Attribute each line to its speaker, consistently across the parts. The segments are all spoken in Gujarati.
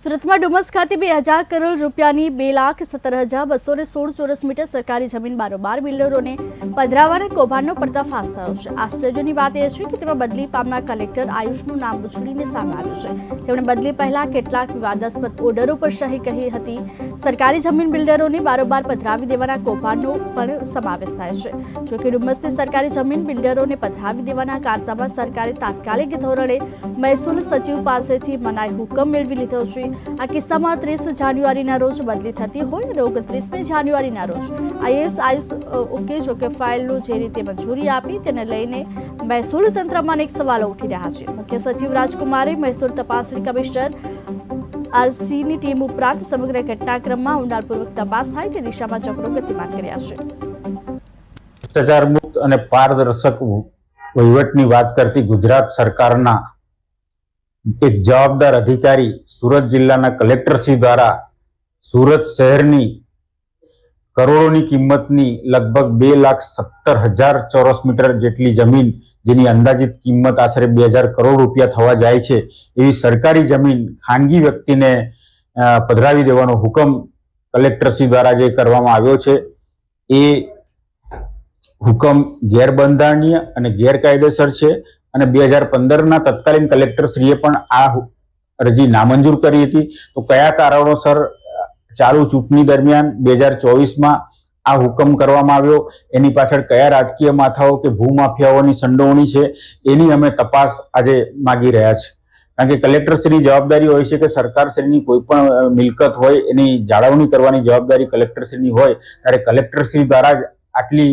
Speaker 1: સુરતમાં ડુમસ ખાતે બે હજાર કરોડ રૂપિયાની બે લાખ સત્તર હજાર બસો ને સોળ ચોરસ મીટર સરકારી જમીન બારોબાર બિલ્ડરોને પધરાવાના કૌભાંડનો પર્દાફાશ થયો છે. આશ્ચર્યની વાત એ છે કે તેમાં બદલી પામનાર કલેક્ટર આયુષનું નામ ઉછળીને સામે આવ્યું છે. તેમણે બદલી પહેલા કેટલાક વિવાદાસ્પદ ઓર્ડરો પર સહી કહી હતી, સરકારી જમીન બિલ્ડરોને બારોબાર પધરાવી દેવાના કૌભાંડનો પણ સમાવેશ થાય છે. જોકે ડુમસની સરકારી જમીન બિલ્ડરોને પધરાવી દેવાના કારસામાં સરકારે તાત્કાલિક ધોરણે મહેસૂલ સચિવ પાસેથી મનાઈ હુકમ મેળવી લીધો છે. આ કિસ્સામાં ત્રીસ જાન્યુઆરીના રોજ બદલી થતી હોય અને ઓગણત્રીસમી જાન્યુઆરીના રોજ. આઈએસ આયુષ અ, ઓકે જોકે ફાઇલનું જે રીતે મંજૂરી આપી તેને લઈને મહેસૂલ તંત્રમાં અનેક સવાલો ઉઠી રહ્યા છે. મુખ્ય સચિવ રાજકુમારે મહેસૂલ તપાસણી કમિશનર આરસીની ટીમ ઉપરાંત સમગ્ર ઘટનાક્રમમાં ઊંડાણપૂર્વક તપાસ થાય તે દિશામાં ચક્રો ગતિમાન કર્યા છે.
Speaker 2: ભ્રષ્ટાચાર મુક્ત અને પારદર્શક વહીવટની વાત કરતી ગુજરાત સરકારના એક જવાબદાર અધિકારી સુરત જિલ્લાના કલેક્ટરશ્રી દ્વારા સુરત શહેરની કરોડોની કિંમતની લગભગ બે લાખ સત્તર હજાર ચોરસ મીટર જેટલી જમીન, જેની અંદાજિત કિંમત આશરે બે હજાર કરોડ રૂપિયા થવા જાય છે, એવી સરકારી જમીન ખાનગી વ્યક્તિને પધરાવી દેવાનો હુકમ કલેક્ટરશ્રી દ્વારા જે કરવામાં આવ્યો છે, એ હુકમ ગેરબંધારણીય અને ગેરકાયદેસર છે. અને બે હજાર પંદરના તત્કાલીન કલેક્ટરશ્રીએ પણ આ અરજી નામંજૂર કરી હતી. તો કયા કારણોસર ચાલુ ચૂંટણી દરમિયાન બે હજાર ચોવીસમાં આ હુકમ કરવામાં આવ્યો? એની પાછળ કયા રાજકીય માથાઓ કે ભૂમાફિયાઓની સંડોવણી છે? એની અમે તપાસ આજે માગી રહ્યા છે. કારણ કે કલેક્ટરશ્રીની જવાબદારી હોય છે કે સરકારશ્રીની કોઈ પણ મિલકત હોય, એની જાળવણી કરવાની જવાબદારી કલેક્ટરશ્રીની હોય, ત્યારે કલેક્ટરશ્રી દ્વારા જ આટલી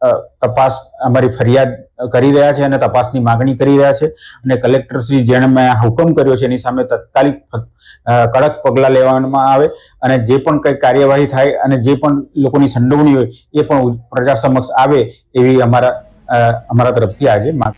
Speaker 2: તપાસ અમારી ફરિયાદ કરી રહ્યા છે અને તપાસની માગણી કરી રહ્યા છે અને કલેક્ટર શ્રી જેણે મેં હુકમ કર્યો છે એની સામે તત્કાલિક કડક પગલાં લેવામાં આવે અને જે પણ કંઈ કાર્યવાહી થાય અને જે પણ લોકોની સંડોવણી હોય એ પણ પ્રજા સમક્ષ આવે એવી અમારા અમારા તરફથી આજે માંગ